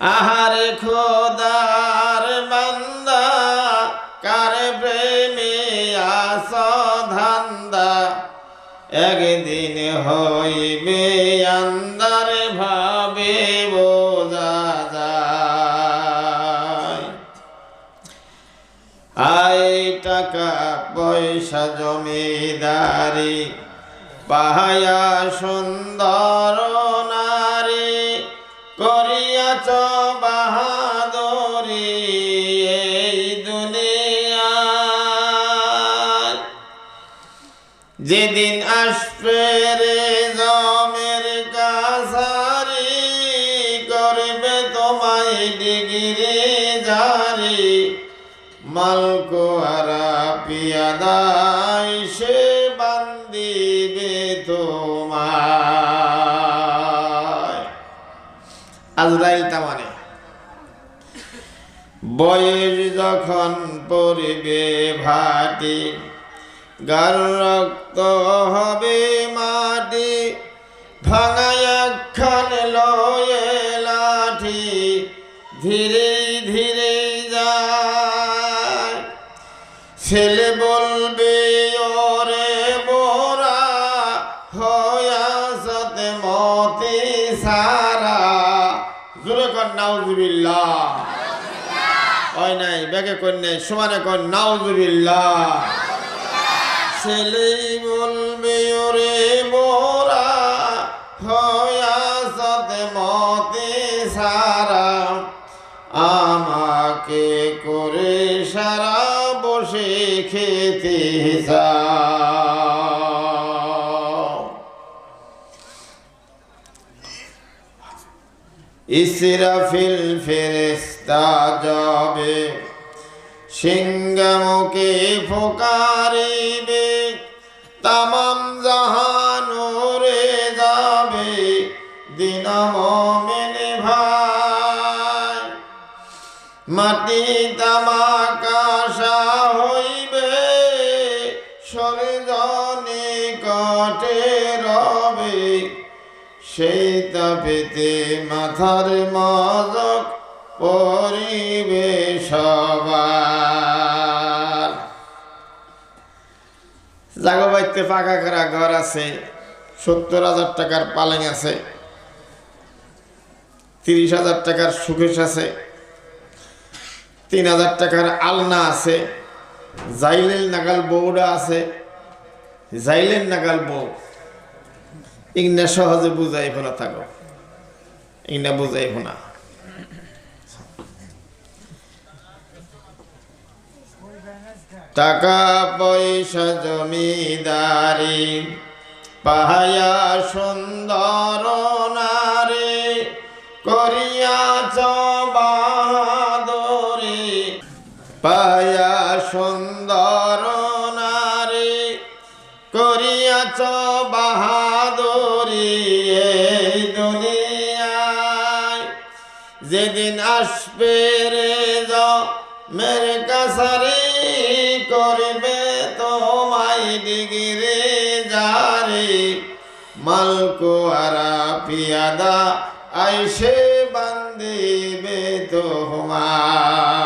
আহারে খোদার বান্দা, কার প্রেমে আস ধান্দা? একদিন হইবে আন্দার ভাবে বোঝা আই টাকা পয়সা জমিদারি, পাহায়া সুন্দর নারী। করিয়াছ বাহাদুরি এই দুনিয়ায়। যেদিন আসবে রে জমের কাছারি, করবে তোমায় ডিগিরি জারি। মালকো আরা পিয়াদাই সে আজরাইল তামানে। বয়স যখন পড়বে ভাটি গার রক্ত হবে মাটি ভাঙায় খান লয়ে লাঠি, ধীরে ধীরে যায়। ছেলে বলবে, ওরে মোরা হয়া সতে মতে সারা। জোরে কর, নাউজুবিল্লাহ। ওই নাই, ব্যাগে কর নাই, সমানে কর, নাউজুবিল্লাহ। ছেলেই বলবে ওরে মোরা হয়া সতে মতে সারা, আমাকে করে সারা বসে খেতে যাও ইসরাফিল ফেরেস্তা যাবে, সিংহামুখে ফোকারিবে, তামাম জাহানুরে যাবে দিনম মেনে ভাই। মাটি তামাকাশা হইবে সরে জনে সেই তাপেতে মাথার মজক পরিবে সবার। জাগবাইতে পাকা করা ঘর আছে, সত্তর হাজার টাকার পালেং আছে, তিরিশ হাজার টাকার সুকেশ আছে, তিন হাজার টাকার আলনা আছে জাইলের নাগাল বউরা আছে জাইলের নাগাল বউ। ইংনা সহজে বুঝাই ফোনা থাকো। ইংনা বুঝাই ফোনা টাকা পয়সা জমিদারি, পাহায়া সুন্দর নারে করিয়াছ বাহাদুরি পাহায়া সুন্দর নারে করিয়াছ বাহাদুরি যেদিন আসবে রে মেরে কাছারি করবে তোমায় ডিগিরে যারে। মালকো আরা পিয়াদা, আইসে বান্দিবে তোমার